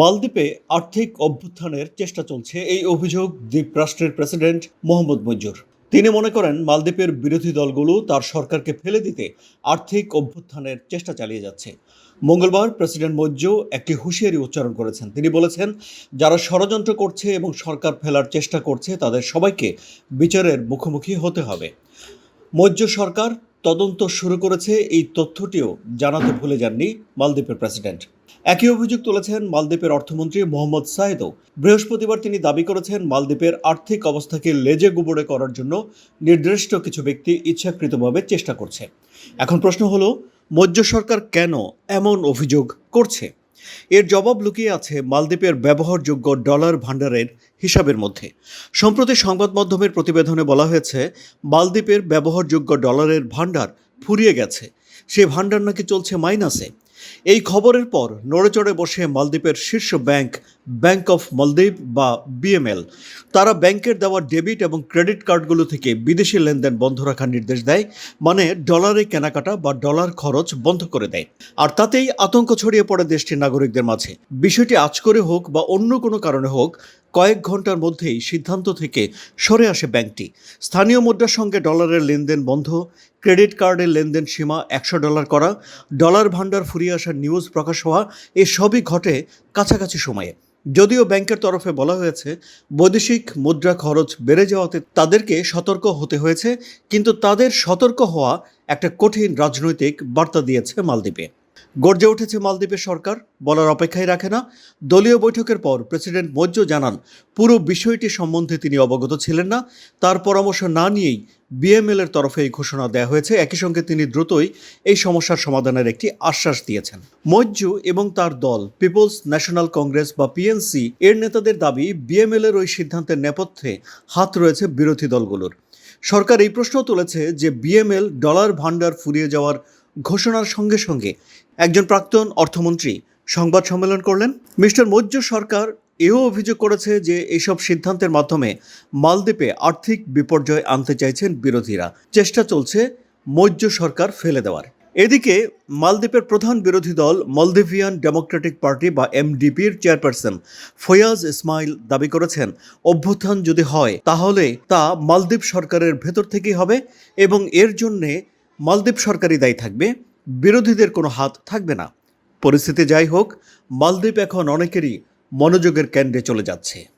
মালদ্বীপে আর্থিক অভ্যুত্থানের চেষ্টা চলছে এই অভিযোগ দ্বীপরাষ্ট্রের প্রেসিডেন্ট মোহাম্মদ মঞ্জুর। তিনি মনে করেন মালদ্বীপের বিরোধী দলগুলো তার সরকারকে ফেলে দিতে আর্থিক অভ্যুত্থানের চেষ্টা চালিয়ে যাচ্ছে। মঙ্গলবার প্রেসিডেন্ট মজ্জু একটি হুঁশিয়ারি উচ্চারণ করেছেন। তিনি বলেছেন, যারা ষড়যন্ত্র করছে এবং সরকার ফেলার চেষ্টা করছে, তাদের সবাইকে বিচারের মুখোমুখি হতে হবে। মৌর্য সরকার তদন্ত শুরু করেছে, এই তথ্যটিও জানাতে ভুলে যাননি মালদ্বীপের প্রেসিডেন্ট। একই অভিযোগ তুলেছেন মালদ্বীপের অর্থমন্ত্রী মোহাম্মদ সায়েদও বৃহস্পতিবার তিনি দাবি করেছেন মালদ্বীপের আর্থিক অবস্থাকে লেজে গুবড়ে করার জন্য নির্দিষ্ট কিছু ব্যক্তি ইচ্ছাকৃতভাবে চেষ্টা করছে। এখন প্রশ্ন হলো, মৌর্য সরকার কেন এমন অভিযোগ করছে? এর জবাব লুকিয়ে আছে মালদ্বীপের ব্যবহারযোগ্য ডলার ভাণ্ডারের হিসাবের মধ্যে। সম্প্রতি সংবাদ মাধ্যমের প্রতিবেদনে বলা হয়েছে, মালদ্বীপের ব্যবহারযোগ্য ডলারের ভাণ্ডার ফুরিয়ে গেছে। সে ভাণ্ডার নাকি চলছে মাইনাসে। এই খবরের পর নড়েচড়ে বসে মালদ্বীপের শীর্ষ ব্যাংক ব্যাংক অফ মালদ্বীপ বা বিএমএল। তারা ব্যাংকের দেওয়া ডেবিট এবং ক্রেডিট কার্ডগুলো থেকে বিদেশি লেনদেন বন্ধ রাখার নির্দেশ দেয় মানে ডলারে কেনাকাটা বা ডলার খরচ বন্ধ করে দেয়। আর তাতেই আতঙ্ক ছড়িয়ে পড়ে দেশটির নাগরিকদের মাঝে। বিষয়টি আজ করে হোক বা অন্য কোনো কারণে হোক কয়েক ঘণ্টার মধ্যেই সিদ্ধান্ত থেকে সরে আসে ব্যাংকটি। স্থানীয় মুদ্রার সঙ্গে ডলারের লেনদেন বন্ধ, ক্রেডিট কার্ডের লেনদেন সীমা একশো ডলার করা, ডলার ভাণ্ডার ফুরিয়ে আসার নিউজ প্রকাশ হওয়া, এসবই ঘটে কাছাকাছি সময়ে। যদিও ব্যাংকের তরফে বলা হয়েছে, বৈদেশিক মুদ্রা খরচ বেড়ে যাওয়াতে তাদেরকে সতর্ক হতে হয়েছে, কিন্তু তাদের সতর্ক হওয়া একটা কঠিন রাজনৈতিক বার্তা দিয়েছে মালদ্বীপে। গর্জে উঠেছে মালদ্বীপের সরকার, বলার অপেক্ষাই রাখে না। দলীয় বৈঠকের পর প্রেসিডেন্ট মজ্জ জানান, পুরো বিষয়টি সম্বন্ধে তিনি অবগত ছিলেন না। তার পরামর্শ না নিয়েই বিএমএল এর তরফে এই ঘোষণা দেওয়া হয়েছে। একই সঙ্গে তিনি দ্রুতই এই সমস্যার সমাধানের একটি আশ্বাস দিয়েছেন। মজ্জু এবং তার দল, পিপলস ন্যাশনাল কংগ্রেস বা পিএনসি, এর নেতাদের দাবি বিএমএল এর ওই সিদ্ধান্তের নেপথ্যে হাত রয়েছে বিরোধী দলগুলোর। সরকার এই প্রশ্ন তুলেছে যে বিএমএল ডলার ভাণ্ডার ফুরিয়ে যাওয়ার ঘোষণার সঙ্গে সঙ্গে একজন প্রাক্তন অর্থমন্ত্রী সংবাদ সম্মেলন করলেন। মিস্টার মজ্জু সরকার এও অভিযোগ করেছে যে এইসব সিদ্ধান্তের মাধ্যমে মালদ্বীপে আর্থিক বিপর্যয় আনতে চাইছেন বিরোধীরা। চেষ্টা চলছে মৌর্য সরকার ফেলে দেওয়ার। এদিকে মালদ্বীপের প্রধান বিরোধী দল মলদিভিয়ান ডেমোক্রেটিক পার্টি বা এমডিপির চেয়ারপারসন ফয়াজ ইসমাইল দাবি করেছেন, অভ্যুত্থান যদি হয় তাহলে তা মালদ্বীপ সরকারের ভেতর থেকেই হবে এবং এর জন্যে মালদ্বীপ সরকারই দায়ী থাকবে, বিরোধীদের কোনো হাত থাকবে না। পরিস্থিতি যাই হোক, মালদ্বীপ এখন অনেকেরই মনোযোগের কেন্দ্রে চলে যাচ্ছে।